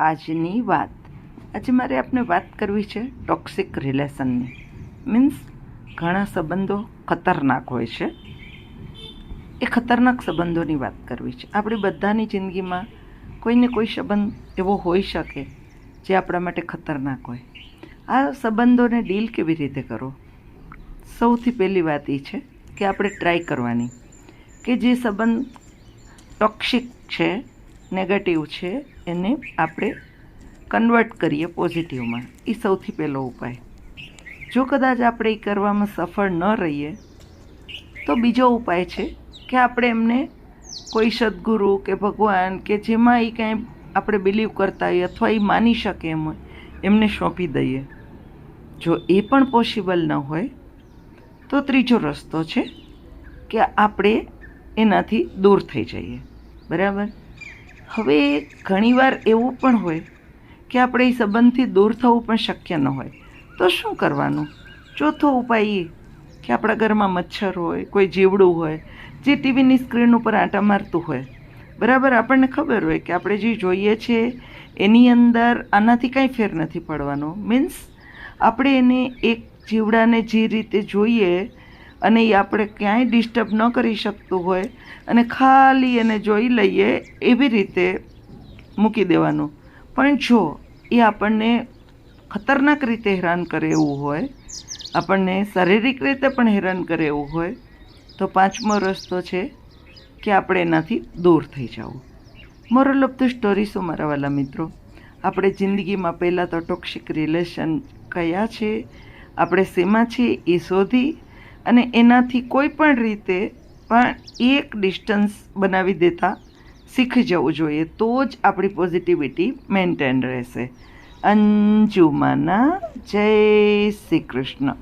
આજની વાત. આજે મારે આપને વાત કરવી છે ટોક્સિક રિલેશનની મીન્સ ઘણા સંબંધો ખતરનાક હોય છે. એ ખતરનાક સંબંધોની વાત કરવી છે. આપણી બધાની જિંદગીમાં કોઈને કોઈ સંબંધ એવો હોઈ શકે જે આપણા માટે ખતરનાક હોય. આ સંબંધોને ડીલ કેવી રીતે કરો? સૌથી પહેલી વાત એ છે કે આપણે ટ્રાય કરવાની. કે જે સંબંધ ટોક્સિક છે નેગેટિવ છે, એને આપણે કન્વર્ટ કરીએ પોઝિટિવમાં એ સૌથી પહેલો ઉપાય. જો કદાચ આપણે એ કરવામાં સફળ ન રહીએ, તો બીજો ઉપાય છે કે આપણે એમને કોઈ સદગુરુ કે ભગવાન કે જેમાં એ કાંઈ આપણે બિલીવ કરતા હોઈએ અથવા એ માની શકે એમ હોય, એમને સોંપી દઈએ. જો એ પણ પોસિબલ ન હોય, તો ત્રીજો રસ્તો છે કે આપણે એનાથી દૂર થઈ જઈએ. બરાબર? હવે ઘણીવાર એવું પણ હોય કે આપણે એ સંબંધથી દૂર થવું પણ શક્ય ન હોય. તો શું કરવાનું? ચોથો ઉપાય એ કે આપણા ઘરમાં મચ્છર હોય, કોઈ જીવડું હોય, જે ટીવીની સ્ક્રીન ઉપર આંટા મારતું હોય. બરાબર, આપણને ખબર હોય કે આપણે જે જોઈએ છીએ એની અંદર આનાથી કાંઈ ફેર નથી પડવાનો. મીન્સ આપણે એને એક જીવડાને જે રીતે જોઈએ અને એ આપણે ક્યાંય ડિસ્ટર્બ ન કરી શકતું હોય. અને ખાલી એને જોઈ લઈએ એવી રીતે મૂકી દેવાનું. પણ જો એ આપણને ખતરનાક રીતે હેરાન કરે એવું હોય, આપણને શારીરિક રીતે પણ હેરાન કરે એવું હોય, તો પાંચમો રસ્તો છે કે આપણે એનાથી દૂર થઈ જવું. મોરલ ઓફ ધ સ્ટોરી શું મારા વાલા મિત્રો? આપણે જિંદગીમાં પહેલાં તો ટોક્સિક રિલેશન કયા છે? આપણે શેમાં છીએ એ શોધી અને એનાથી કોઈ પણ રીતે પણ એક ડિસ્ટન્સ બનાવી દેતા શીખી જવું જોઈએ. તો જ આપણી પોઝિટિવિટી મેન્ટેન રહેશે. અંજુમાના જય શ્રી કૃષ્ણ.